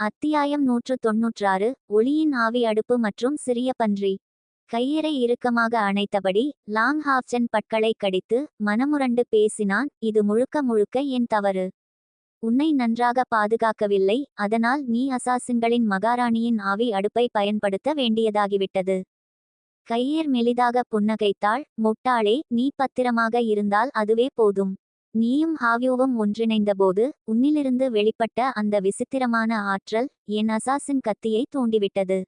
அத்தியாயம் நூற்று தொன்னூற்றாறு ஒளியின் ஆவி அடுப்பு மற்றும் சிறிய பன்றி. கையறை இறுக்கமாக அணைத்தபடி லாங் ஹாப்சன் பட்களை கடித்து மனமுரண்டு பேசினான் இது முழுக்க முழுக்க என் தவறு. உன்னை நன்றாக பாதுகாக்கவில்லை அதனால் நீ அசாசின்களின் மகாராணியின் ஆவி அடுப்பை பயன்படுத்த வேண்டியதாகிவிட்டது. கையேர் மெலிதாக புன்னகைத்தாள் முட்டாளே நீ பத்திரமாக இருந்தால் அதுவே போதும். நீயும் ஹாவியோவும் ஒன்றிணைந்தபோது உன்னிலிருந்து வெளிப்பட்ட அந்த விசித்திரமான ஆற்றல் என் அசாசின் கத்தியை தூண்டிவிட்டது.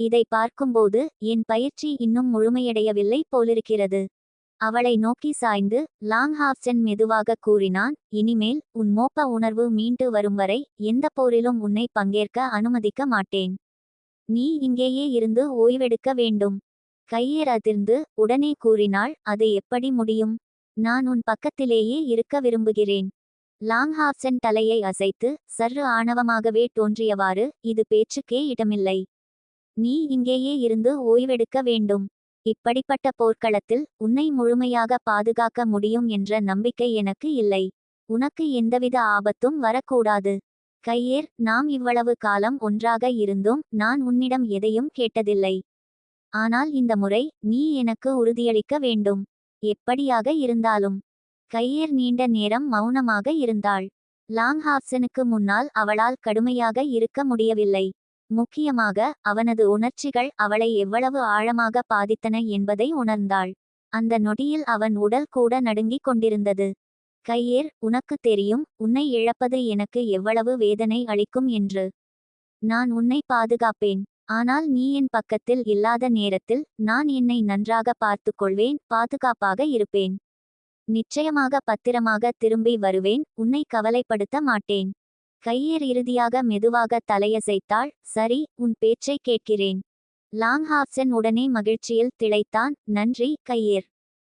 இதை பார்க்கும்போது என் பயிற்சி இன்னும் முழுமையடையவில்லை போலிருக்கிறது. அவளை நோக்கி சாய்ந்து லாங் ஹாப்சன் மெதுவாக கூறினான் இனிமேல் உன் மோப்ப உணர்வு மீண்டு வரும் வரை எந்த போரிலும் உன்னை பங்கேற்க அனுமதிக்க மாட்டேன். நீ இங்கேயே இருந்து ஓய்வெடுக்க வேண்டும் கையேறதிர்ந்து உடனே கூறினாள் அது எப்படி முடியும்? நான் உன் பக்கத்திலேயே இருக்க விரும்புகிறேன். லாங்ஹாப்சன் தலையை அசைத்து சற்று ஆணவமாகவே தோன்றியவாறு இது பேச்சுக்கே இடமில்லை. நீ இங்கேயே இருந்து ஓய்வெடுக்க வேண்டும். இப்படிப்பட்ட போர்க்களத்தில் உன்னை முழுமையாக பாதுகாக்க முடியும் என்ற நம்பிக்கை எனக்கு இல்லை. உனக்கு எந்தவித ஆபத்தும் வரக்கூடாது. கையேர் நாம் இவ்வளவு காலம் ஒன்றாக இருந்தும் நான் உன்னிடம் எதையும் கேட்டதில்லை. ஆனால் இந்த முறை நீ எனக்கு உறுதியளிக்க வேண்டும். எப்படியாக இருந்தாலும். கையேர் நீண்ட நேரம் மௌனமாக இருந்தாள். லாங்ஹாப்சனுக்கு முன்னால் அவளால் கடுமையாக இருக்க முடியவில்லை. முக்கியமாக அவனது உணர்ச்சிகள் அவளை எவ்வளவு ஆழமாக பாதித்தன என்பதை உணர்ந்தாள். அந்த நொடியில் அவன் உடல் கூட நடுங்கிக் கொண்டிருந்தது. கையேர் உனக்கு தெரியும் உன்னை இழப்பது எனக்கு எவ்வளவு வேதனை அளிக்கும் என்று. நான் உன்னை பாதுகாப்பேன். ஆனால் நீ என் பக்கத்தில் இல்லாத நேரத்தில் நான் என்னை நன்றாக பார்த்து கொள்வேன் பாதுகாப்பாக இருப்பேன். நிச்சயமாக பத்திரமாக திரும்பி வருவேன் உன்னை கவலைப்படுத்த மாட்டேன். கையேர் இறுதியாக மெதுவாக தலையசைத்தாள் சரி உன் பேச்சை கேட்கிறேன் லாங் ஹாப்சன் உடனே மகிழ்ச்சியில் திளைத்தான் நன்றி கையேர்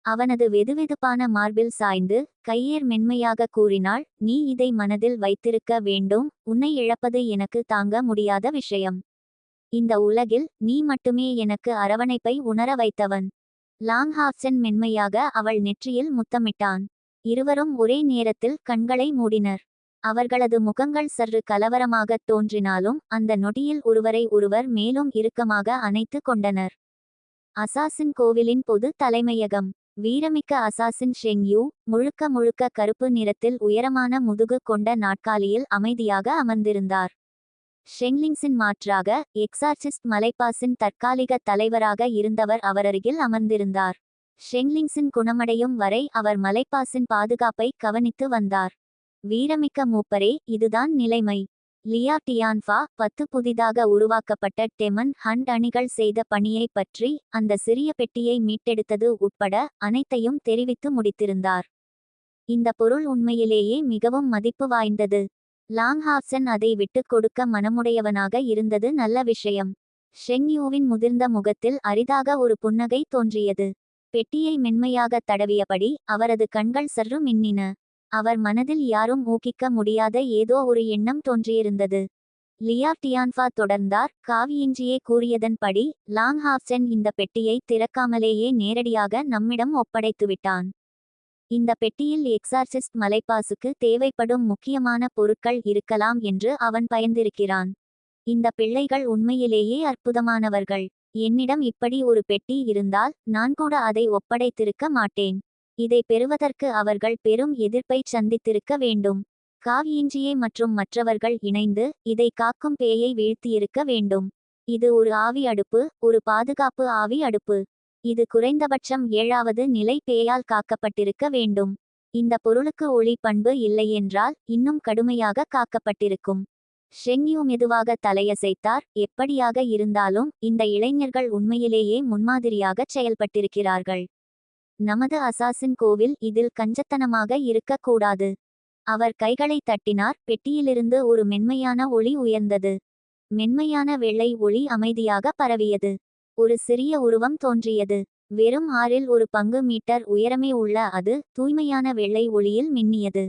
அவனது வெதுவெதுப்பான மார்பில் சாய்ந்து கையேர் மென்மையாக கூறினாள் நீ இதை மனதில் வைத்திருக்க வேண்டும் உன்னை இழப்பது எனக்கு தாங்க முடியாத விஷயம். இந்த உலகில் நீ மட்டுமே எனக்கு அரவணைப்பை உணர வைத்தவன். லாங்ஹாப்சன் மென்மையாக அவள் நெற்றியில் முத்தமிட்டான். இருவரும் ஒரே நேரத்தில் கண்களை மூடினர். அவர்களது முகங்கள் சற்று கலவரமாகத் தோன்றினாலும் அந்த நொடியில் ஒருவரை ஒருவர் மேலும் இறுக்கமாக அணைத்து கொண்டனர். அசாசின் கோவிலின் பொது தலைமையகம் வீரமிக்க அசாசின் ஷெங்யூ முழுக்க முழுக்க கருப்பு நிறத்தில் உயரமான முதுகு கொண்ட நாட்காலியில் அமைதியாக அமர்ந்திருந்தார். ஷெங்லிங்ஸின் மாற்றாக எக்ஸார்சிஸ்ட் மலைப்பாசின் தற்காலிக தலைவராக இருந்தவர் அவரருகில் அமர்ந்திருந்தார். ஷெங்லிங்ஸின் குணமடையும் வரை அவர் மலைப்பாசின் பாதுகாப்பை கவனித்து வந்தார். வீரமிக்க மூப்பரே இதுதான் நிலைமை. லியா டியான்ஃபா பத்து புதிதாக உருவாக்கப்பட்ட டெமன் ஹண்ட் அணிகள் செய்த பணியை பற்றி அந்த சிறிய பெட்டியை மீட்டெடுத்தது உட்பட அனைத்தையும் தெரிவித்து முடித்திருந்தார். இந்த பொருள் உண்மையிலேயே மிகவும் மதிப்பு வாய்ந்தது. லாங்ஹாப்சன் அதை விட்டுக் கொடுக்க மனமுடையவனாக இருந்தது நல்ல விஷயம். ஷெங்யூவின் முதிர்ந்த முகத்தில் அரிதாக ஒரு புன்னகை தோன்றியது. பெட்டியை மென்மையாக தடவியபடி அவரது கண்கள் சற்று மின்னின. அவர் மனதில் யாரும் ஊக்கிக்க முடியாத ஏதோ ஒரு எண்ணம் தோன்றியிருந்தது. லியா டியான்ஃபா தொடர்ந்தார். காவியின்றியே கூறியதன்படி லாங்ஹாப்சன் இந்த பெட்டியை திறக்காமலேயே நேரடியாக நம்மிடம் ஒப்படைத்துவிட்டான். இந்த பெட்டியில் எக்ஸார்சிஸ்ட் மலைப்பாசுக்கு தேவைப்படும் முக்கியமான பொருட்கள் இருக்கலாம் என்று அவன் பயந்திருக்கிறான். இந்த பிள்ளைகள் உண்மையிலேயே அற்புதமானவர்கள். என்னிடம் இப்படி ஒரு பெட்டி இருந்தால் நான் கூட அதை ஒப்படைத்திருக்க மாட்டேன். இதை பெறுவதற்கு அவர்கள் பெரும் எதிர்ப்பை சந்தித்திருக்க வேண்டும். காவியிஞ்சியே மற்றும் மற்றவர்கள் இணைந்து இதை காக்கும் பேயை வீழ்த்தியிருக்க வேண்டும். இது ஒரு ஆவி அடுப்பு ஒரு பாதுகாப்பு ஆவி அடுப்பு. இது குறைந்தபட்சம் ஏழாவது நிலை பேயால் காக்கப்பட்டிருக்க வேண்டும். இந்த பொருளுக்கு ஒளி பண்பு இல்லையென்றால் இன்னும் கடுமையாக காக்கப்பட்டிருக்கும். ஷெங்யூ மெதுவாக தலையசைத்தார். எப்படியாக இருந்தாலும் இந்த இளைஞர்கள் உண்மையிலேயே முன்மாதிரியாகச் செயல்பட்டிருக்கிறார்கள். நமது அசாசின் கோவில் இதில் கஞ்சத்தனமாக இருக்கக்கூடாது. அவர் கைகளை தட்டினார். பெட்டியிலிருந்து ஒரு மென்மையான ஒளி உயர்ந்தது. மென்மையான வெள்ளை ஒளி அமைதியாக பரவியது. ஒரு சிறிய உருவம் தோன்றியது. வெறும் ஆறில் ஒரு பங்கு மீட்டர் உயரமே உள்ள அது தூய்மையான வெள்ளை ஒளியில் மின்னியது.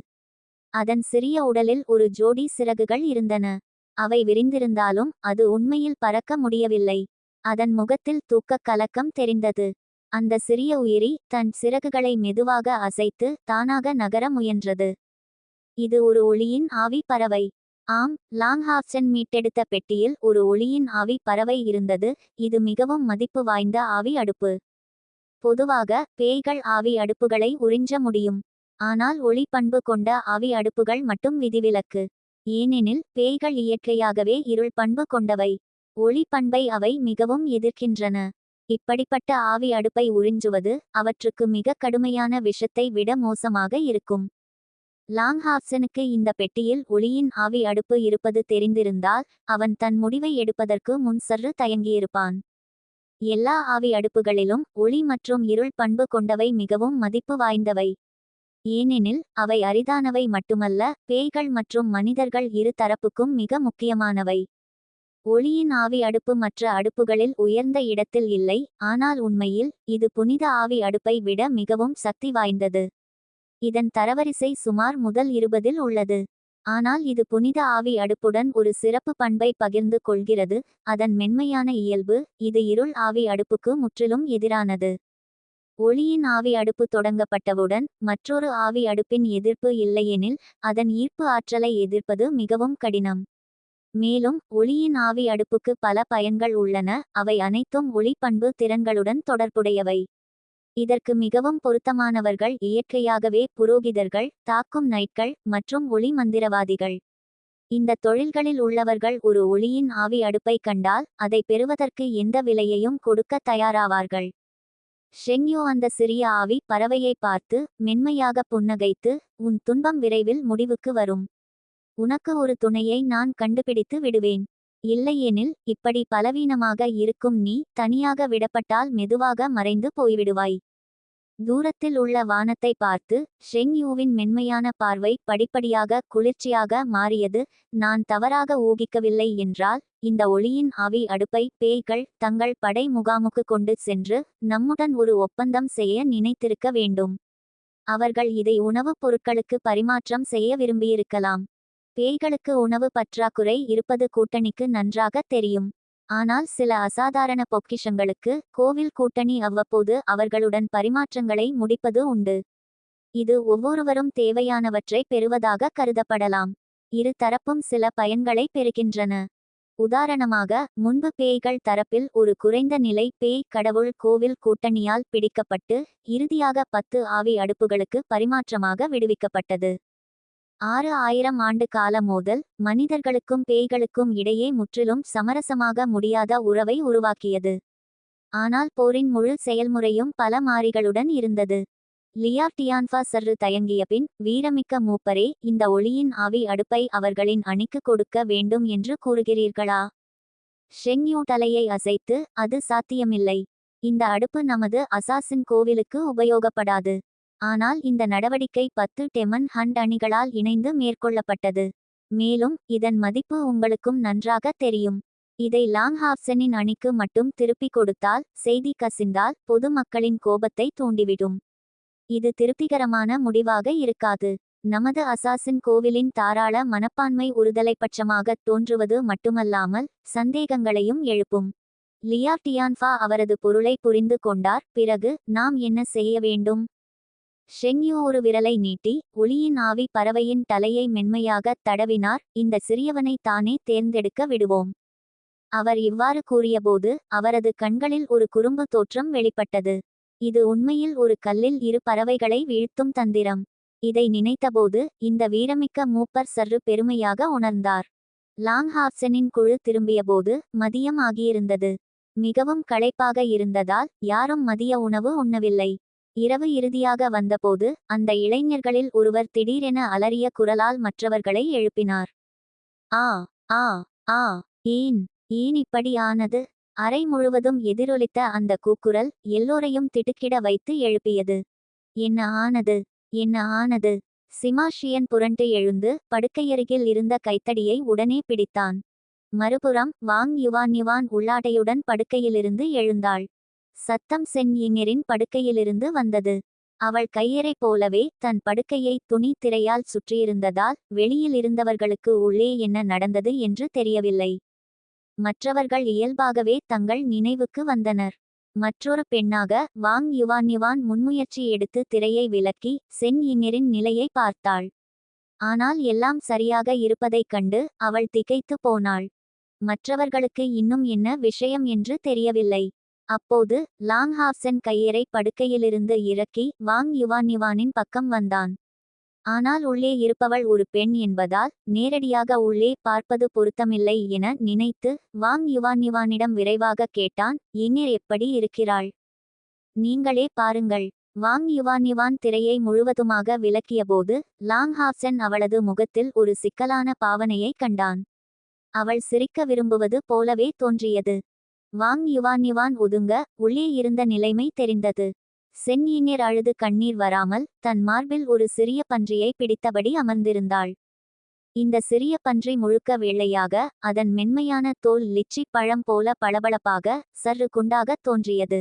அதன் சிறிய உடலில் ஒரு ஜோடி சிறகுகள் இருந்தன. அவை விரிந்திருந்தாலும் அது உண்மையில் பறக்க முடியவில்லை. அதன் முகத்தில் தூக்கக் கலக்கம் தெரிந்தது. அந்த சிறிய உயிரி தன் சிறகுகளை மெதுவாக அசைத்து தானாக நகர முயன்றது. இது ஒரு ஒளியின் ஆவி பறவை. ஆம் லாங்ஹாப்சன் மீட்டெடுத்த பெட்டியில் ஒரு ஒளியின் ஆவி பறவை இருந்தது இது மிகவும் மதிப்பு வாய்ந்த ஆவி அடுப்பு. பொதுவாக பேய்கள் ஆவி அடுப்புகளை உறிஞ்ச முடியும். ஆனால் ஒளி பண்பு கொண்ட ஆவி அடுப்புகள் மட்டும் விதிவிலக்கு. ஏனெனில் பேய்கள் இயற்கையாகவே இருள் பண்பு கொண்டவை. ஒளி பண்பை அவை மிகவும் எதிர்க்கின்றன. இப்படிப்பட்ட ஆவி அடுப்பை உறிஞ்சுவது அவற்றுக்கு மிக கடுமையான விஷத்தை விட மோசமாக இருக்கும். லாங்ஹாப்சனுக்கு இந்த பெட்டியில் ஒளியின் ஆவி அடுப்பு இருப்பது தெரிந்திருந்தால் அவன் தன் முடிவை எடுப்பதற்கு முன் சற்று தயங்கியிருப்பான். எல்லா ஆவி அடுப்புகளிலும் ஒளி மற்றும் இருள் பண்பு கொண்டவை மிகவும் மதிப்பு வாய்ந்தவை. ஏனெனில் அவை அரிதானவை மட்டுமல்ல பேய்கள் மற்றும் மனிதர்கள் இரு தரப்புக்கும் மிக முக்கியமானவை. ஒளியின் ஆவி அடுப்பு மற்ற அடுப்புகளில் உயர்ந்த இடத்தில் இல்லை ஆனால் உண்மையில் இது புனித ஆவி அடுப்பை விட மிகவும் சக்தி வாய்ந்தது. இதன் தரவரிசை சுமார் முதல் இருபதில் உள்ளது. ஆனால் இது புனித ஆவி அடுப்புடன் ஒரு சிறப்பு பண்பை பகிர்ந்து கொள்கிறது. அதன் மென்மையான இயல்பு இது இருள் ஆவி அடுப்புக்கு முற்றிலும் எதிரானது. ஒளியின் ஆவி அடுப்பு தொடங்கப்பட்டவுடன் மற்றொரு ஆவி அடுப்பின் எதிர்ப்பு இல்லையெனில் அதன் ஈர்ப்பு ஆற்றலை எதிர்ப்பது மிகவும் கடினம். மேலும் ஒளியின் ஆவி அடுப்புக்கு பல பயன்கள் உள்ளன. அவை அனைத்தும் ஒளி பண்பு திறன்களுடன் தொடர்புடையவை. இதற்கு மிகவும் பொருத்தமானவர்கள் இயற்கையாகவே புரோகிதர்கள் தாக்கும் நைட்கள் மற்றும் ஒளி மந்திரவாதிகள். இந்த தொழில்களில் உள்ளவர்கள் ஒரு ஒளியின் ஆவி அடுப்பை கண்டால் அதை பெறுவதற்கு எந்த விலையையும் கொடுக்க தயாராவார்கள். ஷெங்யோ அந்த சிறிய ஆவி பறவையை பார்த்து மென்மையாக புன்னகைத்து உன் துன்பம் விரைவில் முடிவுக்கு வரும். உனக்கு ஒரு துணையை நான் கண்டுபிடித்து விடுவேன். இல்லையெனில் இப்படி பலவீனமாக இருக்கும் நீ தனியாக விடப்பட்டால் மெதுவாக மறைந்து போய்விடுவாய். தூரத்தில் உள்ள வானத்தை பார்த்து ஷெங் யூவின் மென்மையான பார்வை படிப்படியாக குளிர்ச்சியாக மாறியது நான் தவறாக ஊகிக்கவில்லை என்றால் இந்த ஒளியின் அவி அடுப்பை பேய்கள் தங்கள் படை முகாமுக்கு கொண்டு சென்று நம்முடன் ஒரு ஒப்பந்தம் செய்ய நினைத்திருக்க வேண்டும். அவர்கள் இதை உணவுப் பொருட்களுக்கு பரிமாற்றம் செய்ய விரும்பியிருக்கலாம். பேய்களுக்கு உணவு பற்றாக்குறை இருப்பது கூட்டணிக்கு நன்றாக தெரியும். ஆனால் சில அசாதாரண பொக்கிஷங்களுக்கு கோவில் கூட்டணி அவ்வப்போது அவர்களுடன் பரிமாற்றங்களை முடிப்பது உண்டு. இது ஒவ்வொருவரும் தேவையானவற்றை பெறுவதாக கருதப்படலாம். இரு தரப்பும் சில பயன்களை பெறுகின்றன. உதாரணமாக முன்பு பேய்கள் தரப்பில் ஒரு குறைந்த நிலை பேய் கடவுள் கோவில் கூட்டணியால் பிடிக்கப்பட்டு இறுதியாக பத்து ஆவி அடுப்புகளுக்கு பரிமாற்றமாக விடுவிக்கப்பட்டது. ஆறு ஆயிரம் ஆண்டு கால மோதல் மனிதர்களுக்கும் பேய்களுக்கும் இடையே முற்றிலும் சமரசமாக முடியாத உறவை உருவாக்கியது. ஆனால் போரின் முழு செயல்முறையும் பல மாறிகளுடன் இருந்தது. லியா டியான்ஃபா சர்ரு தயங்கிய பின் வீரமிக்க மூப்பரே இந்த ஒளியின் ஆவி அடுப்பை அவர்களின் அணிக்கு கொடுக்க வேண்டும் என்று கூறுகிறீர்களா? ஷெங்யூ தலையை அசைத்து அது சாத்தியமில்லை. இந்த அடுப்பு நமது அசாசின் கோவிலுக்கு உபயோகப்படாது. ஆனால் இந்த நடவடிக்கை பத்து டெமன் ஹண்ட் அணிகளால் இணைந்து மேற்கொள்ளப்பட்டது. மேலும் இதன் மதிப்பு உங்களுக்கும் நன்றாக தெரியும். இதை லாங்ஹாப்சனின் அணிக்கு மட்டும் திருப்பிக் கொடுத்தால் செய்தி கசிந்தால் பொதுமக்களின் கோபத்தை தூண்டிவிடும். இது திருப்திகரமான முடிவாக இருக்காது. நமது அசாசின் கோவிலின் தாராள மனப்பான்மை உறுதலைப்பட்சமாக தோன்றுவது மட்டுமல்லாமல் சந்தேகங்களையும் எழுப்பும். லியா டியான்ஃபா அவரது பொருளை புரிந்து கொண்டார் பிறகு நாம் என்ன செய்ய வேண்டும்? ஷெங்யூ ஒரு விரலை நீட்டி ஒளியின் ஆவி பறவையின் தலையை மென்மையாக தடவினார். இந்த சிறியவனை தானே தேர்ந்தெடுக்க விடுவோம். அவர் இவ்வாறு கூறியபோது அவரது கண்களில் ஒரு குறும்பு தோற்றம் வெளிப்பட்டது. இது உண்மையில் ஒரு கல்லில் இரு பறவைகளை வீழ்த்தும் தந்திரம். இதை நினைத்தபோது இந்த வீரமிக்க மூப்பர் சற்று பெருமையாக உணர்ந்தார். லாங்ஹாப்சனின் குழு திரும்பியபோது மதியம் ஆகியிருந்தது. மிகவும் களைப்பாக இருந்ததால் யாரும் மதிய உணவு உண்ணவில்லை. இரவு இறுதியாக வந்தபோது அந்த இளைஞர்களில் ஒருவர் திடீரென அலறிய குரலால் மற்றவர்களை எழுப்பினார். ஆ ஆ ஆ ஏன் ஏன் இப்படி ஆனது அறை முழுவதும் எதிரொலித்த அந்த கூக்குரல் எல்லோரையும் திடுக்கிட வைத்து எழுப்பியது. என்ன ஆனது என்ன ஆனது? சிமாஷியன் புரண்டு எழுந்து படுக்கையருகில் இருந்த கைத்தடியை உடனே பிடித்தான். மறுபுறம் வாங் யுவான் யுவான் உள்ளாடையுடன் படுக்கையிலிருந்து எழுந்தாள். சத்தம் சென் இங்கரின் படுக்கையிலிருந்து வந்தது. அவள் கையறை போலவே தன் படுக்கையை துணி திரையால் சுற்றியிருந்ததால் வெளியில் இருந்தவர்களுக்கு உள்ளே என்ன நடந்தது என்று தெரியவில்லை. மற்றவர்கள் இயல்பாகவே தங்கள் நினைவுக்கு வந்தனர். மற்றொரு பெண்ணாக வாங் யுவான் யுவான் முன்முயற்சி எடுத்து திரையை விலக்கி சென் இங்கரின் நிலையை பார்த்தாள். ஆனால் எல்லாம் சரியாக இருப்பதைக் கண்டு அவள் திகைத்து போனாள். மற்றவர்களுக்கு இன்னும் என்ன விஷயம் என்று தெரியவில்லை. அப்போது லாங்ஹாப்சன் கையறை படுக்கையிலிருந்து இறக்கி வாங் யுவான் யுவானின் பக்கம் வந்தான். ஆனால் உள்ளே இருப்பவள் ஒரு பெண் என்பதால் நேரடியாக உள்ளே பார்ப்பது பொருத்தமில்லை என நினைத்து வாங் யுவான் யுவானிடம் விரைவாக கேட்டான் இனிர் எப்படி இருக்கிறாள்? நீங்களே பாருங்கள் வாங் யுவான் யுவான் திரையை முழுவதுமாக விளக்கியபோது லாங்ஹாப்சன் அவளது முகத்தில் ஒரு சிக்கலான பாவனையை கண்டான். அவள் சிரிக்க விரும்புவது போலவே தோன்றியது. வாங் யுவான் யுவான் ஒதுங்க உள்ளே இருந்த நிலைமை தெரிந்தது. செந்நீர் அழுது கண்ணீர் வராமல் தன் மார்பில் ஒரு சிறிய பன்றியை பிடித்தபடி அமர்ந்திருந்தாள். இந்த சிறிய பன்றி முழுக்க வேளையாக அதன் மென்மையான தோல் லிச்சி பழம் போல பளபளப்பாக சற்று குண்டாக தோன்றியது.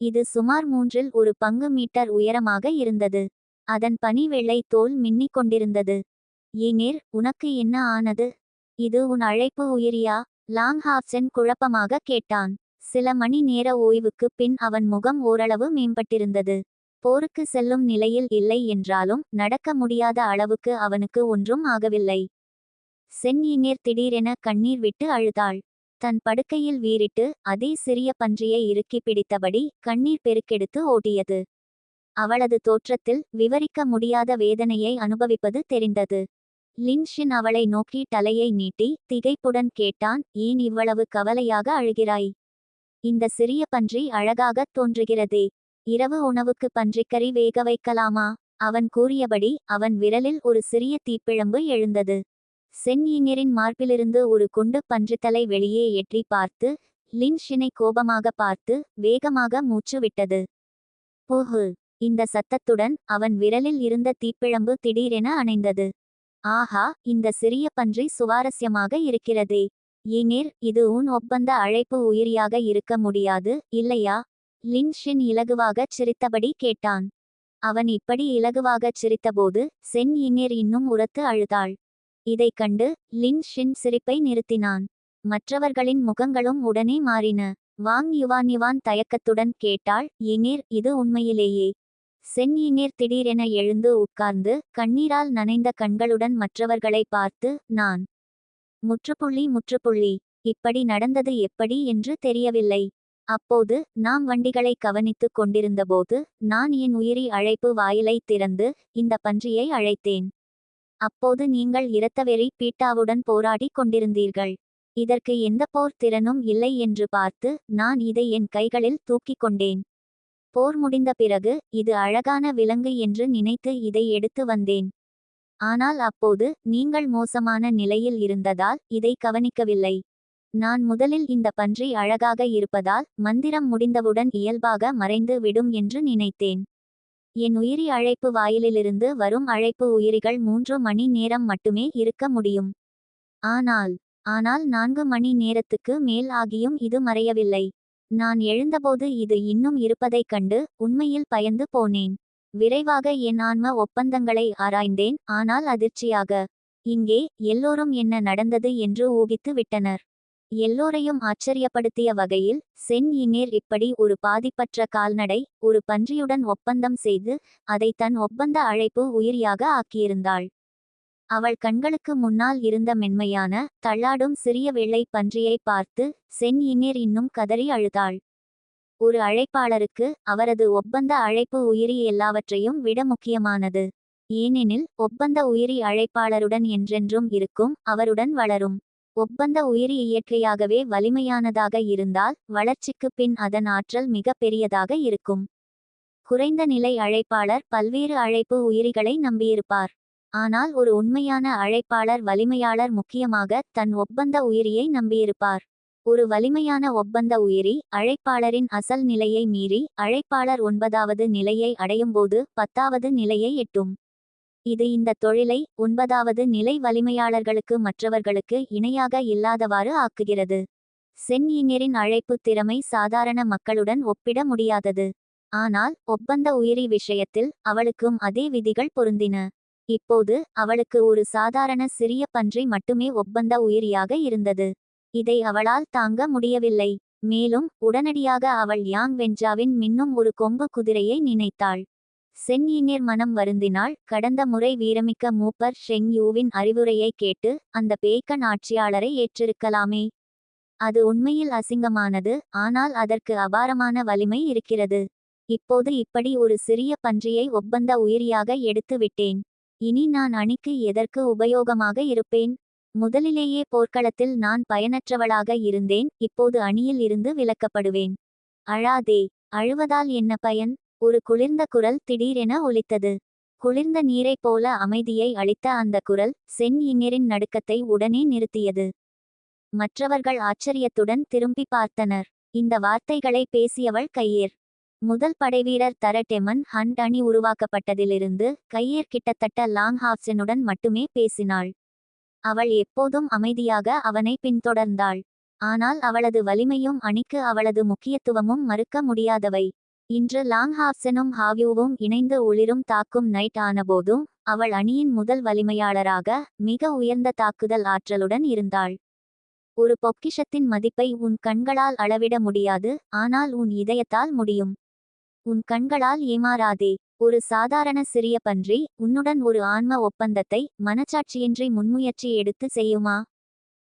இது சுமார் மூன்றில் ஒரு பங்கு மீட்டர் உயரமாக இருந்தது. அதன் பனி வெள்ளை தோல் மின்னிக் கொண்டிருந்தது. ஏனேர் உனக்கு என்ன ஆனது? இது உன் அழைப்பு உயிரியா? லாங்ஹாப்சன் குழப்பமாக கேட்டான். சில மணி நேர ஓய்வுக்கு பின் அவன் முகம் ஓரளவு மேம்பட்டிருந்தது. போருக்கு செல்லும் நிலையில் இல்லை என்றாலும் நடக்க முடியாத அளவுக்கு அவனுக்கு ஒன்றும் ஆகவில்லை. செந்நீர் திடீரென கண்ணீர் விட்டு அழுதாள். தன் படுக்கையில் வீறிட்டு அதே சிறிய பன்றியை இறுக்கி பிடித்தபடி கண்ணீர் பெருக்கெடுத்து ஓட்டியது. அவளது தோற்றத்தில் விவரிக்க முடியாத வேதனையை அனுபவிப்பது தெரிந்தது. லின்ஷின் அவளை நோக்கி தலையை நீட்டி திகைப்புடன் கேட்டான் ஏன் இவ்வளவு கவலையாக அழுகிறாய்? இந்த சிறிய பன்றி அழகாகத் தோன்றுகிறதே. இரவு உணவுக்கு பன்றிக்கறி வேக வைக்கலாமா? அவன் கூறியபடி அவன் விரலில் ஒரு சிறிய தீப்பிழம்பு எழுந்தது. செந்நீரின் மார்பிலிருந்து ஒரு குண்டு பன்றித்தலை வெளியே எட்டி பார்த்து லின்ஷினை கோபமாக பார்த்து வேகமாக மூச்சு விட்டது. புஹு இந்த சத்தத்துடன் அவன் விரலில் இருந்த தீப்பிழம்பு திடீரென அணைந்தது. ஆஹா இந்த சிறிய பன்றி சுவாரஸ்யமாக இருக்கிறதே. ஏனேர் இது உன் ஒப்பந்த அழைப்பு உயிரியாக இருக்க முடியாது இல்லையா? லின்ஷின் இலகுவாகச் சிரித்தபடி கேட்டான். அவன் இப்படி இலகுவாகச் சிரித்தபோது சென் இனேர் இன்னும் உரத்து அழுதாள். இதைக் கண்டு லின் ஷின் சிரிப்பை நிறுத்தினான். மற்றவர்களின் முகங்களும் உடனே மாறின. வாங் யுவான் யுவான் தயக்கத்துடன் கேட்டாள் இனேர் இது உண்மையிலேயே. சென்னியினர் திடீரென எழுந்து உட்கார்ந்து கண்ணீரால் நனைந்த கண்களுடன் மற்றவர்களை பார்த்து நான். முற்றுப்புள்ளி முற்றுப்புள்ளி. இப்படி நடந்தது எப்படி என்று தெரியவில்லை. அப்போது நாம் வண்டிகளை கவனித்துக் கொண்டிருந்தபோது நான் என் உயிரி அழைப்பு வாயிலை திறந்து இந்த பன்றியை அழைத்தேன். அப்போது நீங்கள் இரத்தவெறி பீட்டாவுடன் போராடி கொண்டிருந்தீர்கள். இதற்கு எந்த போர் திறனும் இல்லை என்று பார்த்து நான் இதை என் கைகளில் தூக்கிக் கொண்டேன். போர் முடிந்த பிறகு இது அழகான விலங்கு என்று நினைத்து இதை எடுத்து வந்தேன். ஆனால் அப்போது நீங்கள் மோசமான நிலையில் இருந்ததால் இதை கவனிக்கவில்லை. நான் முதலில் இந்த பன்றி அழகாக இருப்பதால் மந்திரம் முடிந்தவுடன் இயல்பாக மறைந்து விடும் என்று நினைத்தேன். என் உயிரி அழைப்பு வாயிலிலிருந்து வரும் அழைப்பு உயிரிகள் மூன்று மணி நேரம் மட்டுமே இருக்க முடியும். ஆனால் ஆனால் நான்கு மணி நேரத்துக்கு மேல் ஆகியும் இது மறையவில்லை. நான் எழுந்தபோது இது இன்னும் இருப்பதைக் கண்டு உண்மையில் பயந்து போனேன். விரைவாக என் ஆன்ம ஒப்பந்தங்களை ஆராய்ந்தேன் ஆனால் அதிர்ச்சியாக. இங்கே எல்லோரும் என்ன நடந்தது என்று ஊகித்து விட்டனர். எல்லோரையும் ஆச்சரியப்படுத்திய வகையில் சென் இனேர் இப்படி ஒரு பாதிப்பற்ற கால்நடை ஒரு பன்றியுடன் ஒப்பந்தம் செய்து அதை தன் ஒப்பந்த அழைப்பு உயிரியாக ஆக்கியிருந்தாள். அவள் கண்களுக்கு முன்னால் இருந்த மென்மையான தள்ளாடும் சிறிய வெள்ளை பன்றியை பார்த்து சென் இன்னிர் இன்னும் கதறி அழுதாள். ஒரு அழைப்பாளருக்கு அவரது ஒப்பந்த அழைப்பு உயிரி எல்லாவற்றையும் விட முக்கியமானது. ஏனெனில் ஒப்பந்த உயிரி அழைப்பாளருடன் என்றென்றும் இருக்கும் அவருடன் வளரும். ஒப்பந்த உயிரி இயற்கையாகவே வலிமையானதாக இருந்தால் வளர்ச்சிக்கு பின் அதன் ஆற்றல் மிக பெரியதாக இருக்கும். குறைந்த நிலை அழைப்பாளர் பல்வேறு அழைப்பு உயிரிகளை நம்பியிருப்பார். ஆனால் ஒரு உண்மையான அழைப்பாளர் வலிமையாளர் முக்கியமாக தன் ஒப்பந்த உயிரியை நம்பியிருப்பார். ஒரு வலிமையான ஒப்பந்த உயிரி அழைப்பாளரின் அசல் நிலையை மீறி அழைப்பாளர் ஒன்பதாவது நிலையை அடையும்போது பத்தாவது நிலையை எட்டும். இது இந்த தொழிலை ஒன்பதாவது நிலை வலிமையாளர்களுக்கு மற்றவர்களுக்கு இணையாக இல்லாதவாறு ஆக்குகிறது. சென் அழைப்பு திறமை சாதாரண மக்களுடன் ஒப்பிட முடியாதது. ஆனால் ஒப்பந்த உயிரி விஷயத்தில் அவளுக்கும் அதே விதிகள் பொருந்தின. இப்போது அவளுக்கு ஒரு சாதாரண சிறிய பன்றி மட்டுமே ஒப்பந்த உயிரியாக இருந்தது. இதை அவளால் தாங்க முடியவில்லை. மேலும் உடனடியாக அவள் யாங் வெஞ்சாவின் மின்னும் ஒரு கொம்பு குதிரையை நினைத்தாள். சென் யினிர் மனம் வருந்தினாள். கடந்த முறை வீரமிக்க மூப்பர் ஷெங் யூவின் அறிவுரையை கேட்டு அந்த பேய்க்கன் ஆட்சியாளரை ஏற்றிருக்கலாமே. அது உண்மையில் அசிங்கமானது ஆனால் அதற்கு அபாரமான வலிமை இருக்கிறது. இப்போது இப்படி ஒரு சிறிய பன்றியை ஒப்பந்த உயிரியாக எடுத்து விட்டேன் இனி நான் அணிக்கு எதற்கு உபயோகமாக இருப்பேன்? முதலிலேயே போர்க்களத்தில் நான் பயனற்றவளாக இருந்தேன் இப்போது அணியில் இருந்து விலக்கப்படுவேன். அழாதே அழுவதால் என்ன பயன்? ஒரு குளிர்ந்த குரல் திடீரென ஒலித்தது. குளிர்ந்த நீரைப் போல அமைதியை அளித்த அந்த குரல் சென் இந்நெரின் நடுக்கத்தை உடனே நிறுத்தியது. மற்றவர்கள் ஆச்சரியத்துடன் திரும்பி பார்த்தனர். இந்த வார்த்தைகளை பேசியவள் கையேர். முதல் படைவீரர் தர டெமன் ஹண்ட் அணி உருவாக்கப்பட்டதிலிருந்து கையேர் கிட்டத்தட்ட லாங் ஹாப்சனுடன் மட்டுமே பேசினாள். அவள் எப்போதும் அமைதியாக அவனை பின்தொடர்ந்தாள். ஆனால் அவளது வலிமையும் அணிக்கு அவளது முக்கியத்துவமும் மறுக்க முடியாதவை. இன்று லாங் ஹாப்சனும் ஹாவியூவும் இணைந்து ஒளிரும் தாக்கும் நைட் ஆனபோதும் அவள் அணியின் முதல் வலிமையாளராக மிக உயர்ந்த தாக்குதல் ஆற்றலுடன் இருந்தாள். ஒரு பொக்கிஷத்தின் மதிப்பை உன் கண்களால் அளவிட முடியாது ஆனால் உன் இதயத்தால் முடியும். உன் கண்களால் ஏமாறாதே. ஒரு சாதாரண சிறிய பன்றி உன்னுடன் ஒரு ஆன்ம ஒப்பந்தத்தை மனச்சாட்சியின்றி முன்முயற்சி எடுத்து செய்யுமா?